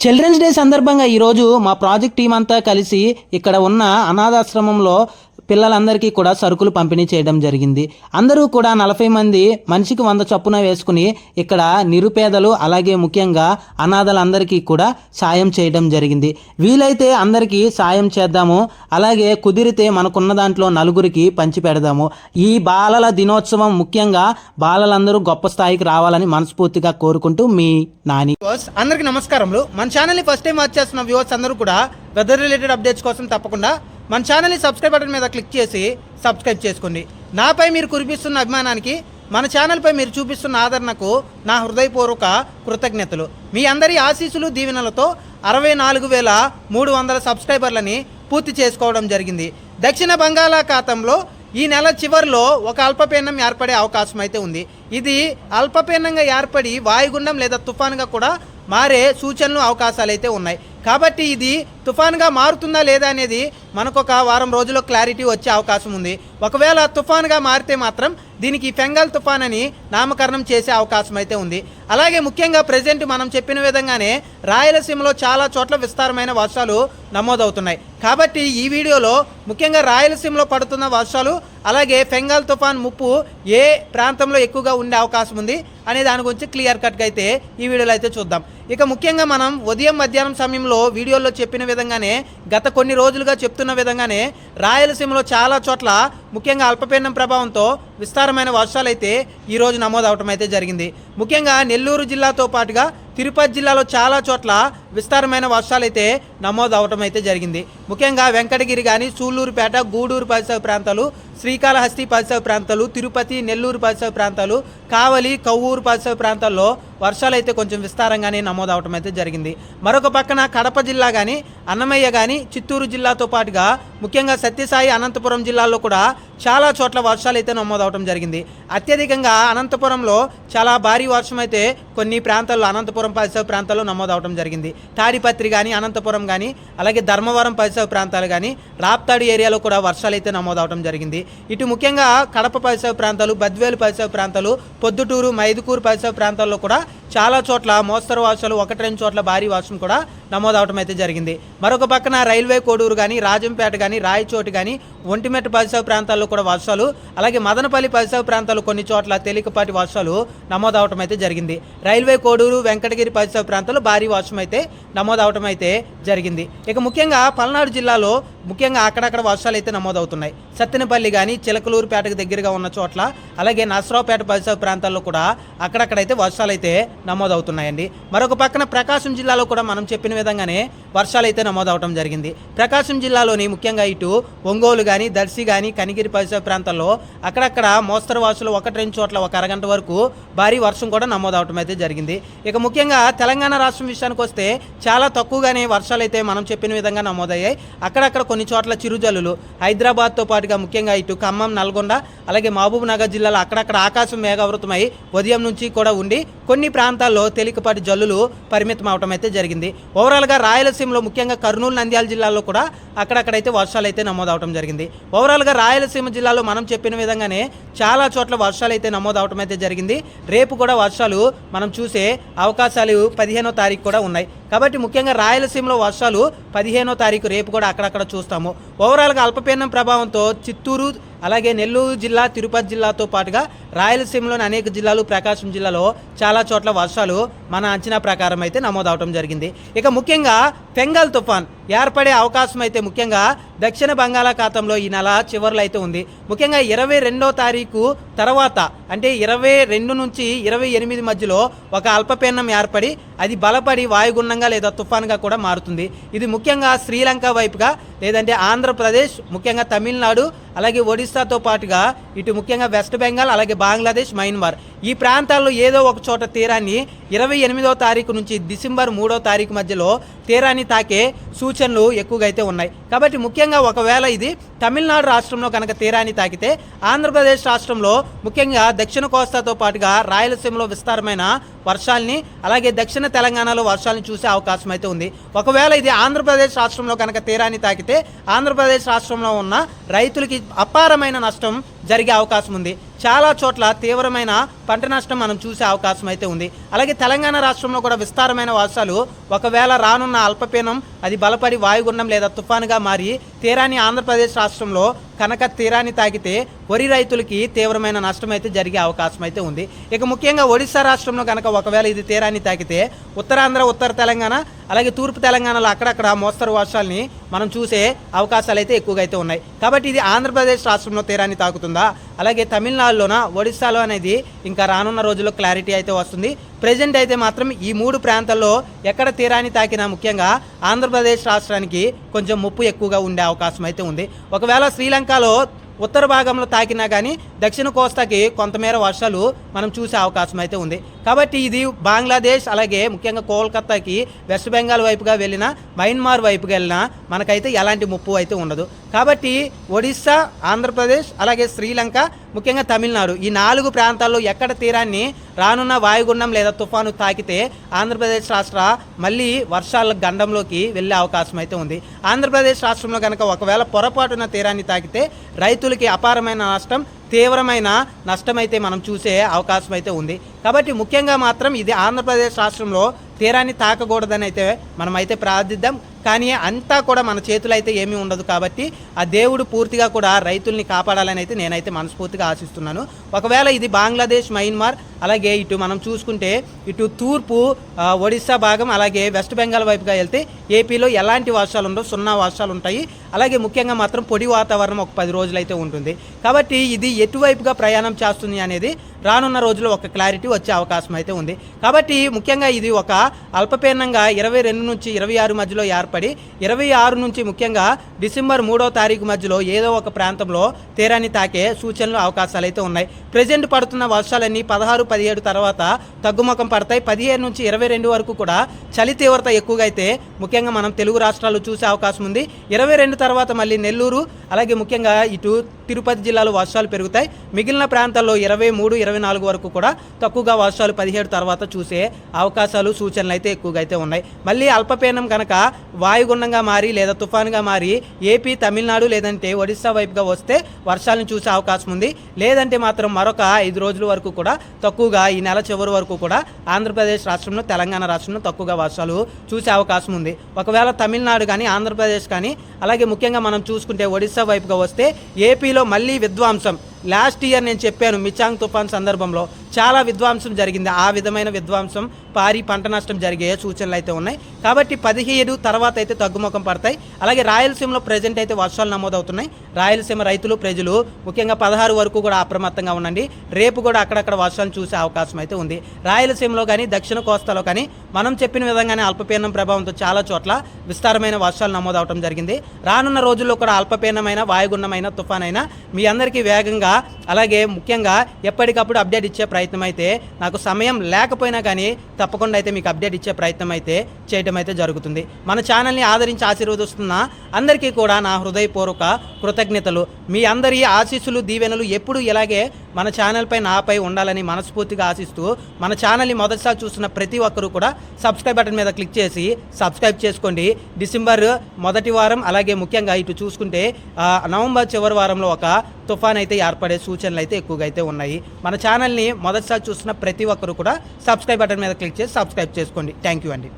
Children's day సందర్భంగా ఈరోజు మా ప్రాజెక్ట్ టీం అంతా కలిసి ఇక్కడ ఉన్న అనాథాశ్రమంలో పిల్లలందరికీ కూడా సరుకులు పంపిణీ చేయడం జరిగింది. అందరూ కూడా నలభై మంది మనిషికి వంద చొప్పున వేసుకుని ఇక్కడ నిరుపేదలు అలాగే ముఖ్యంగా అనాథలందరికీ కూడా సాయం చేయడం జరిగింది. వీలైతే అందరికీ సాయం చేద్దాము అలాగే కుదిరితే మనకున్న దాంట్లో నలుగురికి పంచి పెడదాము. ఈ బాలల దినోత్సవం ముఖ్యంగా బాలలందరూ గొప్ప స్థాయికి రావాలని మనస్ఫూర్తిగా కోరుకుంటూ మీ నాని. అందరికీ నమస్కారములు. మన ఛానల్ని ఫస్ట్ టైం వాచ్ చేస్తున్న వ్యూవర్స్ అందరూ కూడా వెదర్ రిలేటెడ్ అప్డేట్స్ కోసం తప్పకుండా మన ఛానల్ని సబ్స్క్రైబ్ బటన్ మీద క్లిక్ చేసి సబ్స్క్రైబ్ చేసుకోండి. నాపై మీరు కురిపిస్తున్న అభిమానానికి మన ఛానల్పై మీరు చూపిస్తున్న ఆదరణకు నా హృదయపూర్వక కృతజ్ఞతలు. మీ అందరి ఆశీస్సులు దీవెనలతో అరవై నాలుగు వేల మూడు వందల సబ్స్క్రైబర్లని పూర్తి చేసుకోవడం జరిగింది. దక్షిణ బంగాళాఖాతంలో ఈ నెల చివరిలో ఒక అల్పపీడనం ఏర్పడే అవకాశం అయితే ఉంది. ఇది అల్పపీడనంగా ఏర్పడి వాయుగుండం లేదా తుఫానుగా కూడా మారే సూచనలు అవకాశాలు అయితే ఉన్నాయి. కాబట్టి ఇది తుఫాన్గా మారుతుందా లేదా అనేది మనకు ఒక వారం రోజుల్లో క్లారిటీ వచ్చే అవకాశం ఉంది. ఒకవేళ తుఫాన్గా మారితే మాత్రం దీనికి ఫెంగల్ తుఫాన్ అని నామకరణం చేసే అవకాశం అయితే ఉంది. అలాగే ముఖ్యంగా ప్రజెంట్ మనం చెప్పిన విధంగానే రాయలసీమలో చాలా చోట్ల విస్తారమైన వర్షాలు నమోదవుతున్నాయి. కాబట్టి ఈ వీడియోలో ముఖ్యంగా రాయలసీమలో పడుతున్న వర్షాలు అలాగే ఫెంగల్ తుఫాన్ ముప్పు ఏ ప్రాంతంలో ఎక్కువగా ఉండే అవకాశం ఉంది అనే దాని గురించి క్లియర్ కట్గా అయితే ఈ వీడియోలో అయితే చూద్దాం. ఇక ముఖ్యంగా మనం ఉదయం మధ్యాహ్నం సమయంలో వీడియోలో చెప్పిన విధంగా విధంగానే గత కొన్ని రోజులుగా చెప్తున్న విధంగానే రాయలసీమలో చాలా చోట్ల ముఖ్యంగా అల్పపీడనం ప్రభావంతో విస్తారమైన వర్షాలు అయితే ఈరోజు నమోదవటం అయితే జరిగింది. ముఖ్యంగా నెల్లూరు జిల్లాతో పాటుగా తిరుపతి జిల్లాలో చాలా చోట్ల విస్తారమైన వర్షాలు అయితే నమోదు అవటం అయితే జరిగింది. ముఖ్యంగా వెంకటగిరి కానీ సూళ్ళూరుపేట గూడూరు పరిసర ప్రాంతాలు శ్రీకాళహస్తి పరిసర ప్రాంతాలు తిరుపతి నెల్లూరు పరిసర ప్రాంతాలు కావలి కవ్వూరు పరిసర ప్రాంతాల్లో వర్షాలు అయితే కొంచెం విస్తారంగానే నమోదవటం అయితే జరిగింది. మరొక పక్కన కడప జిల్లా కానీ అన్నమయ్య కానీ చిత్తూరు జిల్లాతో పాటుగా ముఖ్యంగా సత్యసాయి అనంతపురం జిల్లాల్లో కూడా చాలా చోట్ల వర్షాలు అయితే నమోదవటం జరిగింది. అత్యధికంగా అనంతపురంలో చాలా భారీ వర్షం అయితే కొన్ని ప్రాంతాల్లో అనంతపురం పరిసర ప్రాంతాల్లో నమోదవటం జరిగింది. తాడిపత్రి కానీ అనంతపురం కానీ అలాగే ధర్మవరం పరిసర ప్రాంతాలు కానీ రాప్తాడు ఏరియాలో కూడా వర్షాలు అయితే నమోదవటం జరిగింది. ఇటు ముఖ్యంగా కడప పరిసర ప్రాంతాలు బద్వేలు పరిసర ప్రాంతాలు పొద్దుటూరు మైదుకూరు పరిసర ప్రాంతాల్లో కూడా చాలా చోట్ల మోస్తరు వర్షాలు ఒకటి రెండు చోట్ల భారీ వర్షం కూడా నమోదవటం అయితే జరిగింది. మరొక పక్కన రైల్వే కోడూరు కానీ రాజంపేట కానీ రాయచోటి కానీ ఒంటిమెట్ట పరిసర ప్రాంతాల్లో కూడా వర్షాలు అలాగే మదనపల్లి పరిసర ప్రాంతాలు కొన్ని చోట్ల తేలికపాటి వర్షాలు నమోదవటం అయితే జరిగింది. రైల్వే కోడూరు వెంకటగిరి పరిసర ప్రాంతాల్లో భారీ వర్షం అయితే నమోదవటం అయితే జరిగింది. ఇక ముఖ్యంగా పల్నాడు జిల్లాలో ముఖ్యంగా అక్కడక్కడ వర్షాలు అయితే నమోదవుతున్నాయి. సత్తెనపల్లి కానీ చిలకలూరుపేటకు దగ్గరగా ఉన్న చోట్ల అలాగే నసరావుపేట పరిసర ప్రాంతాల్లో కూడా అక్కడక్కడైతే వర్షాలు అయితే నమోదవుతున్నాయండి. మరొక పక్కన ప్రకాశం జిల్లాలో కూడా మనం చెప్పిన విధంగానే వర్షాలు అయితే నమోదవటం జరిగింది. ప్రకాశం జిల్లాలోని ముఖ్యంగా ఇటు ఒంగోలు కానీ దర్శి కానీ కనిగిరి పరిసర ప్రాంతాల్లో అక్కడక్కడ మోస్తరు వర్షాలు ఒకటి రెండు చోట్ల ఒక అరగంట వరకు భారీ వర్షం కూడా నమోదవటం అయితే జరిగింది. ఇక ముఖ్యంగా తెలంగాణ రాష్ట్రం విషయానికి వస్తే చాలా తక్కువగానే వర్షాలు అయితే మనం చెప్పిన విధంగా నమోదయ్యాయి. అక్కడక్కడ కొన్ని కొన్ని చోట్ల చిరుజల్లులు. హైదరాబాద్తో పాటుగా ముఖ్యంగా ఇటు ఖమ్మం నల్గొండ అలాగే మహబూబ్ నగర్ జిల్లాలో అక్కడక్కడ ఆకాశం మేఘావృతమై ఉదయం నుంచి కూడా ఉండి కొన్ని ప్రాంతాల్లో తేలికపాటి జల్లులు పరిమితం అవటం అయితే జరిగింది. ఓవరాల్గా రాయలసీమలో ముఖ్యంగా కర్నూలు నంద్యాల జిల్లాలో కూడా అక్కడక్కడైతే వర్షాలు అయితే నమోదవటం జరిగింది. ఓవరాల్గా రాయలసీమ జిల్లాలో మనం చెప్పిన విధంగానే చాలా చోట్ల వర్షాలు అయితే నమోదవటం అయితే జరిగింది. రేపు కూడా వర్షాలు మనం చూసే అవకాశాలు పదిహేనో తారీఖు కూడా ఉన్నాయి. కాబట్టి ముఖ్యంగా రాయలసీమలో వర్షాలు పదిహేనో తారీఖు రేపు కూడా అక్కడక్కడ చూస్తాము. ఓవరాల్గా అల్పపీడనం ప్రభావంతో చిత్తూరు అలాగే నెల్లూరు జిల్లా తిరుపతి జిల్లాతో పాటుగా రాయలసీమలోని అనేక జిల్లాలు ప్రకాశం జిల్లాలో చాలా చోట్ల వర్షాలు మన అంచనా ప్రకారం అయితే నమోదవటం జరిగింది. ఇక ముఖ్యంగా ఫెంగల్ తుఫాన్ ఏర్పడే అవకాశం అయితే ముఖ్యంగా దక్షిణ బంగాళాఖాతంలో ఈ నెల చివరిలో అయితే ఉంది. ముఖ్యంగా ఇరవై రెండో తారీఖు తర్వాత అంటే ఇరవై రెండు నుంచి ఇరవై ఎనిమిది మధ్యలో ఒక అల్పపీడనం ఏర్పడి అది బలపడి వాయుగుండంగా లేదా తుఫాన్గా కూడా మారుతుంది. ఇది ముఖ్యంగా శ్రీలంక వైపుగా లేదంటే ఆంధ్రప్రదేశ్ ముఖ్యంగా తమిళనాడు అలాగే ఒడిశాతో పాటుగా ఇటు ముఖ్యంగా వెస్ట్ బెంగాల్ అలాగే బంగ్లాదేశ్ మయన్మార్. ఈ ప్రాంతాల్లో ఏదో ఒక చోట తీరాన్ని ఇరవై ఎనిమిదో తారీఖు నుంచి డిసెంబర్ మూడో తారీఖు మధ్యలో తీరాన్ని తాకే సూచనలు ఎక్కువగా అయితే ఉన్నాయి. కాబట్టి ముఖ్యంగా ఒకవేళ ఇది తమిళనాడు రాష్ట్రంలో కనుక తీరాన్ని తాకితే ఆంధ్రప్రదేశ్ రాష్ట్రంలో ముఖ్యంగా దక్షిణ కోస్తాతో పాటుగా రాయలసీమలో విస్తారమైన వర్షాల్ని అలాగే దక్షిణ తెలంగాణలో వర్షాలను చూసే అవకాశం అయితే ఉంది. ఒకవేళ ఇది ఆంధ్రప్రదేశ్ రాష్ట్రంలో కనుక తీరాన్ని తాకితే ఆంధ్రప్రదేశ్ రాష్ట్రంలో ఉన్న రైతులకి అపారమైన నష్టం జరిగే అవకాశం ఉంది. చాలా చోట్ల తీవ్రమైన పంట నష్టం మనం చూసే అవకాశం అయితే ఉంది. అలాగే తెలంగాణ రాష్ట్రంలో కూడా విస్తారమైన వర్షాలు ఒకవేళ రానున్న అల్పపీనం అది బలపడి వాయుగుండం లేదా తుఫానుగా మారి తీరాన్ని ఆంధ్రప్రదేశ్ రాష్ట్రంలో కనుక తీరాన్ని తాకితే వరి రైతులకి తీవ్రమైన నష్టం అయితే జరిగే అవకాశం అయితే ఉంది. ఇక ముఖ్యంగా ఒడిశా రాష్ట్రంలో కనుక ఒకవేళ ఇది తీరాన్ని తాకితే ఉత్తరాంధ్ర ఉత్తర తెలంగాణ అలాగే తూర్పు తెలంగాణలో అక్కడక్కడ మోస్తరు వర్షాలని మనం చూసే అవకాశాలు అయితే ఎక్కువగా అయితే ఉన్నాయి. కాబట్టి ఇది ఆంధ్రప్రదేశ్ రాష్ట్రంలో తీరాన్ని తాకుతుంది. అలాగే తమిళనాడులోన? ఒడిశాలో అనేది ఇంకా రానున్న రోజుల్లో క్లారిటీ అయితే వస్తుంది. ప్రజెంట్ అయితే మాత్రం ఈ మూడు ప్రాంతాల్లో ఎక్కడ తీరాన్ని తాకినా ముఖ్యంగా ఆంధ్రప్రదేశ్ రాష్ట్రానికి కొంచెం ముప్పు ఎక్కువగా ఉండే అవకాశం అయితే ఉంది. ఒకవేళ శ్రీలంకలో ఉత్తర భాగంలో తాకినా కానీ దక్షిణ కోస్తాకి కొంతమేర వర్షాలు మనం చూసే అవకాశం అయితే ఉంది. కాబట్టి ఇది బంగ్లాదేశ్ అలాగే ముఖ్యంగా కోల్కతాకి వెస్ట్ బెంగాల్ వైపుగా వెళ్ళిన మయన్మార్ వైపుగా వెళ్ళినా మనకైతే ఎలాంటి ముప్పు అయితే ఉండదు. కాబట్టి ఒడిస్సా ఆంధ్రప్రదేశ్ అలాగే శ్రీలంక ముఖ్యంగా తమిళనాడు ఈ నాలుగు ప్రాంతాల్లో ఎక్కడ తీరాన్ని రానున్న వాయుగుండం లేదా తుఫాను తాకితే ఆంధ్రప్రదేశ్ రాష్ట్ర మళ్ళీ వర్షాల గండంలోకి వెళ్ళే అవకాశం అయితే ఉంది. ఆంధ్రప్రదేశ్ రాష్ట్రంలో కనుక ఒకవేళ పొరపాటున తీరాన్ని తాకితే రైతులకి అపారమైన నష్టం తీవ్రమైన నష్టమైతే మనం చూసే అవకాశం అయితే ఉంది. కాబట్టి ముఖ్యంగా మాత్రం ఇది ఆంధ్రప్రదేశ్ రాష్ట్రంలో తీరాన్ని తాకకూడదని అయితే మనమైతే ప్రార్థిద్దాం. కానీ అంతా కూడా మన చేతులు అయితే ఏమీ ఉండదు కాబట్టి ఆ దేవుడు పూర్తిగా కూడా రైతుల్ని కాపాడాలని అయితే నేనైతే మనస్ఫూర్తిగా ఆశిస్తున్నాను. ఒకవేళ ఇది బంగ్లాదేశ్ మయన్మార్ అలాగే ఇటు మనం చూసుకుంటే ఇటు తూర్పు ఒడిస్సా ఒడిశా భాగం అలాగే వెస్ట్ బెంగాల్ వైపుగా వెళ్తే ఏపీలో ఎలాంటి వర్షాలు ఉండవు సున్నా వర్షాలు ఉంటాయి. అలాగే ముఖ్యంగా మాత్రం పొడి వాతావరణం ఒక పది రోజులు అయితే ఉంటుంది. కాబట్టి ఇది ఎటువైపుగా ప్రయాణం చేస్తుంది అనేది రానున్న రోజుల్లో ఒక క్లారిటీ వచ్చే అవకాశం అయితే ఉంది. కాబట్టి ముఖ్యంగా ఇది ఒక అల్పపీడనంగా ఇరవై రెండు నుంచి ఇరవై ఆరు మధ్యలో ఏర్పడి ఇరవై ఆరు నుంచి ముఖ్యంగా డిసెంబర్ మూడో తారీఖు మధ్యలో ఏదో ఒక ప్రాంతంలో తీరాన్ని తాకే సూచనలు అవకాశాలు అయితే ఉన్నాయి. ప్రజెంట్ పడుతున్న వర్షాలన్నీ పదహారు పదిహేడు తర్వాత తగ్గుముఖం పడతాయి. పదిహేడు నుంచి ఇరవై రెండు వరకు కూడా చలి తీవ్రత ఎక్కువగా అయితే ముఖ్యంగా మనం తెలుగు రాష్ట్రాలు చూసే అవకాశం ఉంది. ఇరవై రెండు తర్వాత మళ్ళీ నెల్లూరు అలాగే ముఖ్యంగా ఇటు తిరుపతి జిల్లాలో వర్షాలు పెరుగుతాయి. మిగిలిన ప్రాంతాల్లో ఇరవై మూడు ఇరవై నాలుగు వరకు కూడా తక్కువగా వర్షాలు పదిహేడు తర్వాత చూసే అవకాశాలు సూచనలు అయితే ఎక్కువగా అయితే ఉన్నాయి. మళ్ళీ అల్పపీడనం కనుక వాయుగుండంగా మారి లేదా తుఫాన్గా మారి ఏపీ తమిళనాడు లేదంటే ఒడిశా వైపుగా వస్తే వర్షాలను చూసే అవకాశం ఉంది. లేదంటే మాత్రం మరొక ఐదు రోజుల వరకు కూడా తక్కువగా ఈ నెల చివరి వరకు కూడా ఆంధ్రప్రదేశ్ రాష్ట్రంలో తెలంగాణ రాష్ట్రంలో తక్కువగా వర్షాలు చూసే అవకాశం ఉంది. ఒకవేళ తమిళనాడు కానీ ఆంధ్రప్రదేశ్ కానీ అలాగే ముఖ్యంగా మనం చూసుకుంటే ఒడిశా వైపుగా వస్తే ఏపీలో మళ్ళీ విధ్వంసం లాస్ట్ ఇయర్ నేను చెప్పాను మిచాంగ్ తుఫాన్ సందర్భంలో చాలా విధ్వంసం జరిగింది. ఆ విధమైన విధ్వంసం పారి పంట నష్టం జరిగే సూచనలు అయితే ఉన్నాయి. కాబట్టి పదిహేడు తర్వాత అయితే తగ్గుముఖం పడతాయి. అలాగే రాయలసీమలో ప్రజెంట్ అయితే వర్షాలు నమోదవుతున్నాయి. రాయలసీమ రైతులు ప్రజలు ముఖ్యంగా పదహారు వరకు కూడా అప్రమత్తంగా ఉండండి. రేపు కూడా అక్కడక్కడ వర్షాలు చూసే అవకాశం అయితే ఉంది. రాయలసీమలో కానీ దక్షిణ కోస్తాలో కానీ మనం చెప్పిన విధంగానే అల్పపీడనం ప్రభావంతో చాలా చోట్ల విస్తారమైన వర్షాలు నమోదవడం జరిగింది. రానున్న రోజుల్లో కూడా అల్పపీడనమైన వాయుగుండమైన తుఫాన్ అయినా మీ అందరికీ వేగంగా అలాగే ముఖ్యంగా ఎప్పటికప్పుడు అప్డేట్ ఇచ్చే ప్రయత్నం అయితే నాకు సమయం లేకపోయినా కానీ తప్పకుండా అయితే మీకు అప్డేట్ ఇచ్చే ప్రయత్నం అయితే చేయటం అయితే జరుగుతుంది. మన ఛానల్ని ఆదరించి ఆశీర్వదిస్తున్న అందరికీ కూడా నా హృదయపూర్వక కృతజ్ఞతలు. మీ అందరి ఆశీస్సులు దీవెనలు ఎప్పుడు ఇలాగే మన ఛానల్పై నాపై ఉండాలని మనస్ఫూర్తిగా ఆశిస్తూ మన ఛానల్ని మొదటిసారి చూస్తున్న ప్రతి ఒక్కరూ కూడా సబ్స్క్రైబ్ బటన్ మీద క్లిక్ చేసి సబ్స్క్రైబ్ చేసుకోండి. డిసెంబర్ మొదటి వారం అలాగే ముఖ్యంగా ఇటు చూసుకుంటే నవంబర్ చివరి వారంలో ఒక తుఫాన్ అయితే ఏర్పడే సూచనలు అయితే ఎక్కువగా అయితే ఉన్నాయి. మన ఛానల్ని మొదటిసారి చూస్తున్న ప్రతి ఒక్కరు కూడా సబ్స్క్రైబ్ బటన్ మీద క్లిక్ చేసి సబ్స్క్రైబ్ చేసుకోండి. థ్యాంక్ యూ అండి.